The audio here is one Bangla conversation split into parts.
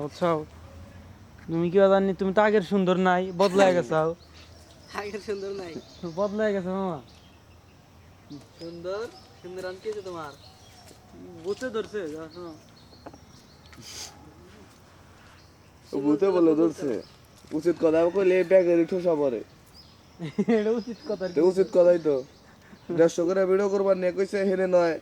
বুঝছ তুমি কি জানি তুমি তো আগের সুন্দর নাই বদলায় গেছাও আগের সুন্দর নাই। বদলায় গেছো মামা। সুন্দর সুন্দর আন কি তোমার। বুঝতে ধরছে শোনো। বলে ধরছে। উচিত কথা কইলে ব্যাগের ঠোসা পরে এটা উচিত কথা তো উচিত কথাই তো। দেড়শো করে ভিডিও করবার নিয়ে কইছে হেনে নয়।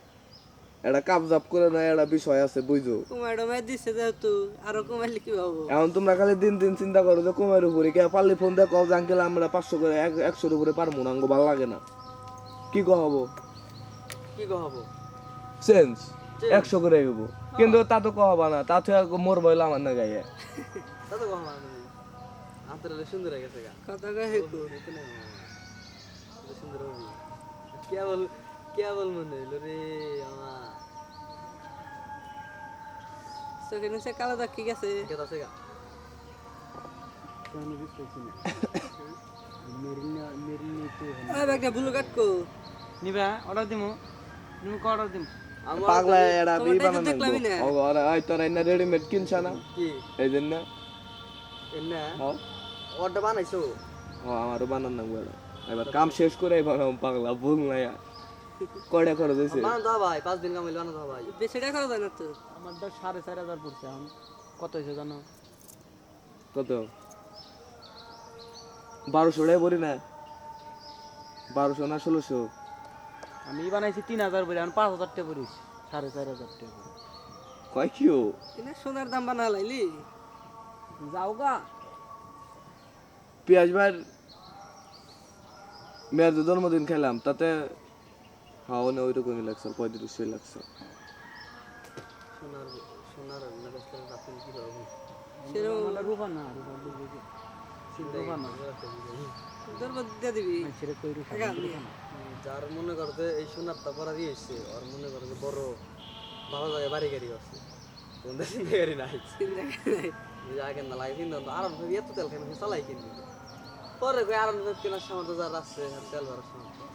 এটা কাপ জাপ করে নয় একটা বিষয় আছে বুঝছ? কমাই টমাই দিচ্ছে যেহেতু আরও কমাইলে কি পাবো? এখন তোমরা খালি দিন দিন চিন্তা করো যে কমের উপরে কে পারলে ফোন দিয়ে কও যে আঙ্কেল আমরা পাঁচশো করে এক- একশোর উপরে পারব না আঙ্গো ভালো লাগে না। কি কহ হব? কি কহাবো চেঞ্জ একশো করে হইব। কিন্তু তা তো কহবা না তা তো মোর বইলা আমার না গাইয়ে তা তো কহাবা তুমি আন্তরালে সুন্দর হয়ে গেছে কথা হেকু সুন্দর হবি কেবল কেবল মনে হইল রে আমার চোখের নিচে কালো দাগ কি গেছে ব্যাগটা ব্লু কাটকো নিবা অর্ডার দিমু তুমি ক অর্ডার দিমু পাগলা এরা বি তোমারটাই তো বানানো দেখলামই না। ও আরে আই তোর এনে রেডিমেড কিনছ না কি এই জন্য অর্ডার বানাইছো ও আমারও বানান না এবার কাম শেষ করে বানাম পাগলা ভুল না ইয়া কয়টা খরচ হয়েছে? দাও ভাই পাঁচ দিন কামাইলে দাও ভাই। বেশি টাকা খরচ হয় না তো? আমার তো সাড়ে চার হাজার পড়ছে এখন। কত হয়েছে জানো? কত? বারোশো টাকা পড়ি না? বারোশো না ষোলোশো? আমি বানাইছি তিন হাজার পড়ি এখন পাঁচ হাজার টাকা পড়িস সাড়ে চার হাজার টাকা কয় কিও? কিনা সোনার দাম বানা লাইলি? যাও গা। পেঁয়াজ ভাইয়ের মেয়ের জন্মদিন খেলাম তাতে হাওয়া ওই রকমই লাগছে পঁয়ত্রিশশোই লাগছে সোনার সোনার মানে না না। যার মনে করতে এই সোনারটা পরা দিয়েছে আর মনে করে যে বড় ভালো জায়গায় বাড়ি গাড়ি আছে কোনটা চিন্তা গাড়ি নাই যে আগে না লাগে কিন্তু আর এত তেল খাই চালাই কিনবি পরে কই আর কেনার সামর্থ্য যার আছে তেল ভরার সামর্থ্য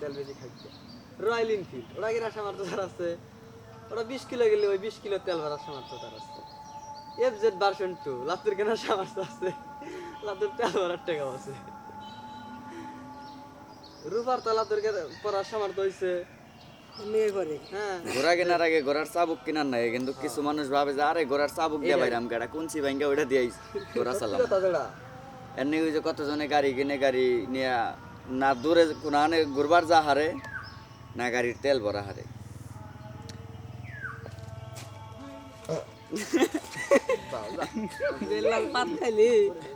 তেল বেশি খাইছে। রয়্যাল এনফিল্ড ওরা কেনার সামর্থ্য যার আছে? ওরা বিশ কিলো গেলে ওই বিশ কিলো তেল ভরার সামর্থ্য তার আছে। এফ জেড ভার্সন টু লাতুর কেনার সামর্থ্য আছে? লাতুর তেল ভরার টাকা আছে। রূপার তলা তোর পড়ার সামর্থ্য হইছে। নিয়ে হ্যাঁ। ঘোড়া কেনার আগে ঘোড়ার চাবুক কেনার নাই কিন্তু কিছু মানুষ ভাবে যে আরে ঘোড়ার চাবুক দিয়ে বাইরাম গাড়া কোনছি ভাঙ্গা ওইটা দিয়ে ঘোড়া চালাম। এমনি ওই যে কতজনে গাড়ি কিনে গাড়ি নিয়ে না দূরে কোনো আনে ঘুরবার যা হারে না গাড়ির তেল ভরা হারে। বেলাল পাত খাইলি।